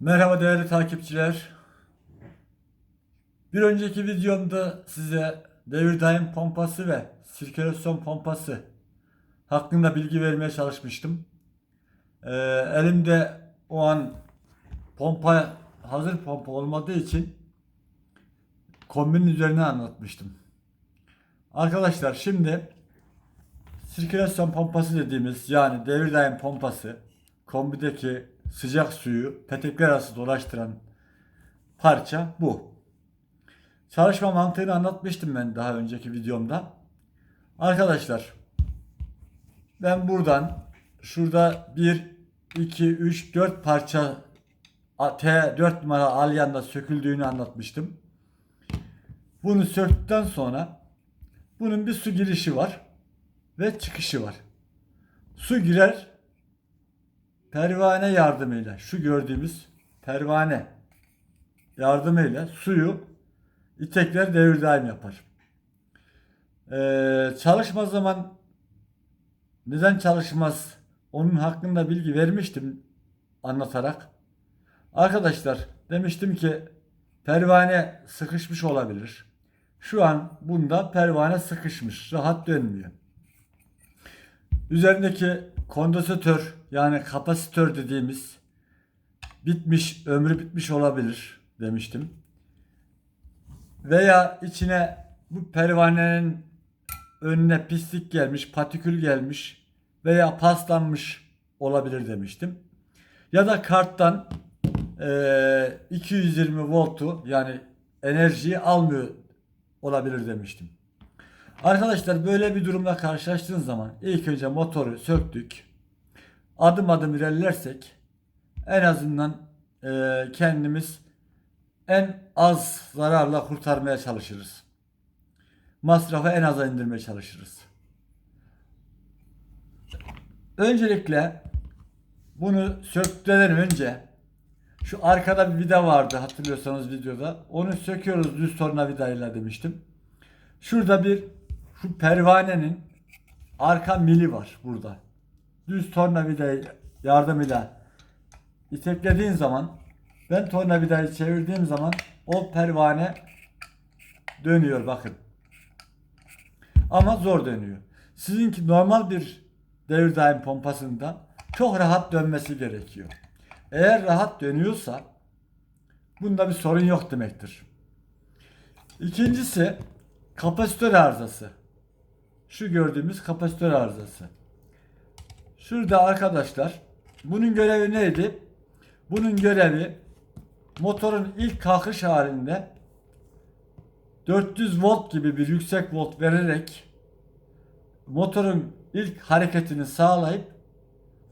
Merhaba değerli takipçiler. Bir önceki videomda size devir daim pompası ve sirkülasyon pompası hakkında bilgi vermeye çalışmıştım. Ee, elimde o an pompa hazır pompa olmadığı için kombinin üzerine anlatmıştım. Arkadaşlar şimdi sirkülasyon pompası dediğimiz yani devir daim pompası kombideki sıcak suyu petekler arası dolaştıran parça bu. Çalışma mantığını anlatmıştım ben daha önceki videomda. Arkadaşlar ben buradan şurada 1 2 3 4 parça T 4 numara alyanda söküldüğünü anlatmıştım. Bunu söktükten sonra bunun bir su girişi var ve çıkışı var. Su girer pervane yardımıyla şu gördüğümüz pervane yardımıyla suyu itekler devir daim yapar. Ee, çalışma zaman neden çalışmaz onun hakkında bilgi vermiştim anlatarak. Arkadaşlar demiştim ki pervane sıkışmış olabilir. Şu an bunda pervane sıkışmış. Rahat dönmüyor. Üzerindeki kondansatör yani kapasitör dediğimiz bitmiş, ömrü bitmiş olabilir demiştim. Veya içine bu pervanenin önüne pislik gelmiş, patikül gelmiş veya paslanmış olabilir demiştim. Ya da karttan eee, 220 voltu yani enerjiyi almıyor olabilir demiştim. Arkadaşlar böyle bir durumla karşılaştığınız zaman ilk önce motoru söktük. Adım adım ilerlersek en azından e, kendimiz en az zararla kurtarmaya çalışırız. Masrafı en aza indirmeye çalışırız. Öncelikle bunu sökmeden önce şu arkada bir vida vardı hatırlıyorsanız videoda. Onu söküyoruz düz tornavidayla demiştim. Şurada bir şu pervanenin arka mili var burada. Düz tornavida yardımıyla iteklediğin zaman ben tornavidayı çevirdiğim zaman o pervane dönüyor bakın. Ama zor dönüyor. Sizinki normal bir devir daim pompasında çok rahat dönmesi gerekiyor. Eğer rahat dönüyorsa bunda bir sorun yok demektir. İkincisi kapasitör arızası. Şu gördüğümüz kapasitör arızası. Şurada arkadaşlar bunun görevi neydi? Bunun görevi motorun ilk kalkış halinde 400 volt gibi bir yüksek volt vererek motorun ilk hareketini sağlayıp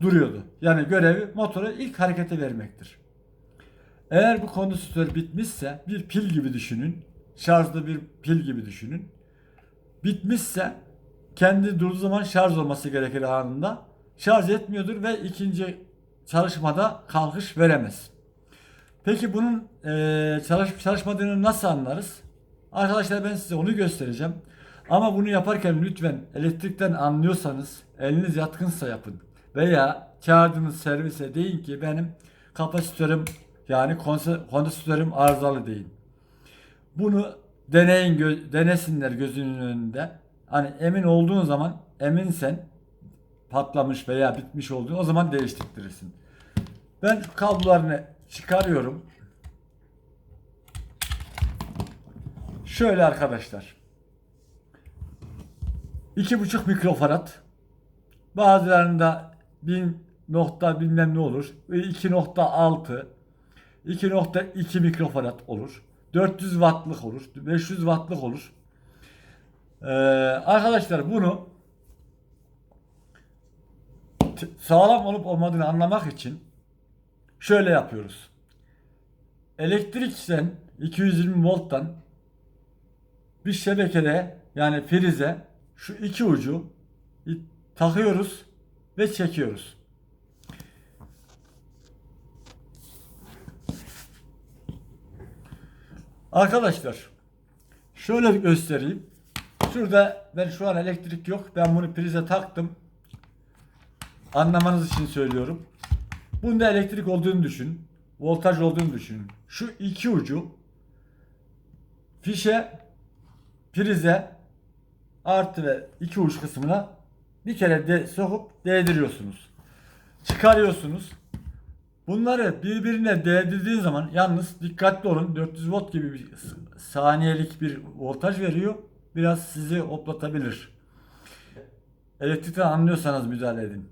duruyordu. Yani görevi motora ilk hareketi vermektir. Eğer bu kondansatör bitmişse bir pil gibi düşünün. Şarjlı bir pil gibi düşünün. Bitmişse kendi durduğu zaman şarj olması gerekir anında. Şarj etmiyordur ve ikinci çalışmada kalkış veremez. Peki bunun eee çalışıp çalışmadığını nasıl anlarız? Arkadaşlar ben size onu göstereceğim. Ama bunu yaparken lütfen elektrikten anlıyorsanız eliniz yatkınsa yapın. Veya çağırdığınız servise deyin ki benim kapasitörüm yani kondansatörüm arızalı deyin. Bunu deneyin denesinler gözünün önünde. Hani emin olduğun zaman eminsen patlamış veya bitmiş olduğunu o zaman değiştirirsin. Ben kablolarını çıkarıyorum. Şöyle arkadaşlar. 2,5 mikrofarad. Bazılarında 1000 nokta bilmem ne olur. 2.6 2.2 mikrofarad olur. 400 wattlık olur. 500 wattlık olur. Ee, arkadaşlar bunu sağlam olup olmadığını anlamak için şöyle yapıyoruz. Elektrikten 220 volttan bir şebekede yani prize şu iki ucu takıyoruz ve çekiyoruz. Arkadaşlar şöyle göstereyim. Şurada ben şu an elektrik yok. Ben bunu prize taktım. Anlamanız için söylüyorum. Bunda elektrik olduğunu düşün. voltaj olduğunu düşünün. Şu iki ucu fişe, prize artı ve iki uç kısmına bir kere de sokup değdiriyorsunuz. Çıkarıyorsunuz. Bunları birbirine değdirdiğin zaman yalnız dikkatli olun 400 volt gibi bir saniyelik bir voltaj veriyor. Biraz sizi hoplatabilir. Elektrikten anlıyorsanız müdahale edin.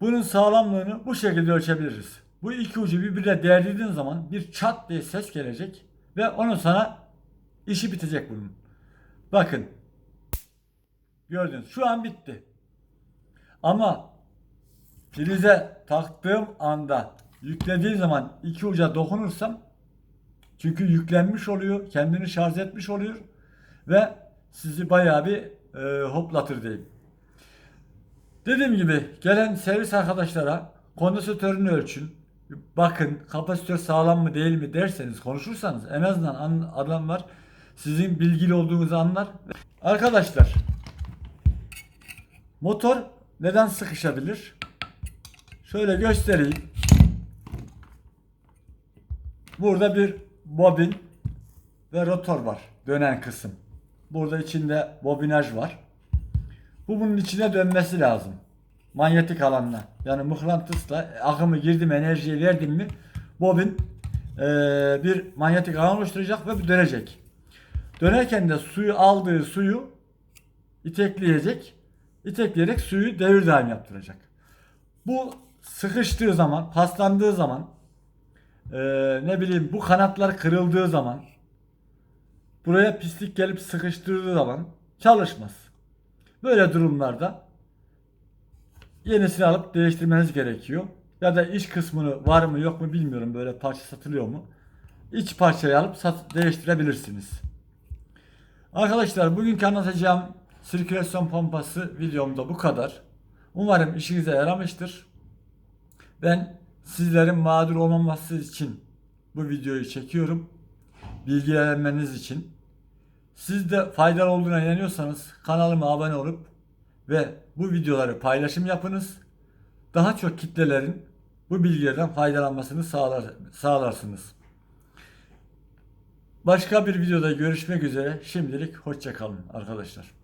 Bunun sağlamlığını bu şekilde ölçebiliriz. Bu iki ucu birbirine değdirdiğin zaman bir çat diye ses gelecek ve onun sana işi bitecek bunun. Bakın. Gördünüz. Şu an bitti. Ama prize taktığım anda yüklediğim zaman iki uca dokunursam çünkü yüklenmiş oluyor, kendini şarj etmiş oluyor ve sizi bayağı bir e, hoplatır diyeyim. Dediğim gibi gelen servis arkadaşlara kondansatörünü ölçün. Bakın kapasitör sağlam mı değil mi derseniz konuşursanız en azından an- adamlar sizin bilgili olduğunuzu anlar. Arkadaşlar motor neden sıkışabilir? Şöyle göstereyim. Burada bir bobin ve rotor var. Dönen kısım. Burada içinde bobinaj var. Bu bunun içine dönmesi lazım. Manyetik alanla. Yani mıknatısla akımı girdim enerjiyi verdim mi bobin eee, bir manyetik alan oluşturacak ve bu dönecek. Dönerken de suyu aldığı suyu itekleyecek. İtekleyerek suyu devir daim yaptıracak. Bu sıkıştığı zaman, paslandığı zaman eee, ne bileyim bu kanatlar kırıldığı zaman buraya pislik gelip sıkıştırdığı zaman çalışmaz. Böyle durumlarda yenisini alıp değiştirmeniz gerekiyor. Ya da iç kısmını var mı yok mu bilmiyorum böyle parça satılıyor mu? İç parçayı alıp sat, değiştirebilirsiniz. Arkadaşlar bugünkü anlatacağım sirkülasyon pompası videomda bu kadar. Umarım işinize yaramıştır. Ben sizlerin mağdur olmaması için bu videoyu çekiyorum. Bilgilenmeniz için. Siz de faydalı olduğuna inanıyorsanız kanalıma abone olup ve bu videoları paylaşım yapınız. Daha çok kitlelerin bu bilgilerden faydalanmasını sağlar, sağlarsınız. Başka bir videoda görüşmek üzere. Şimdilik hoşça kalın arkadaşlar.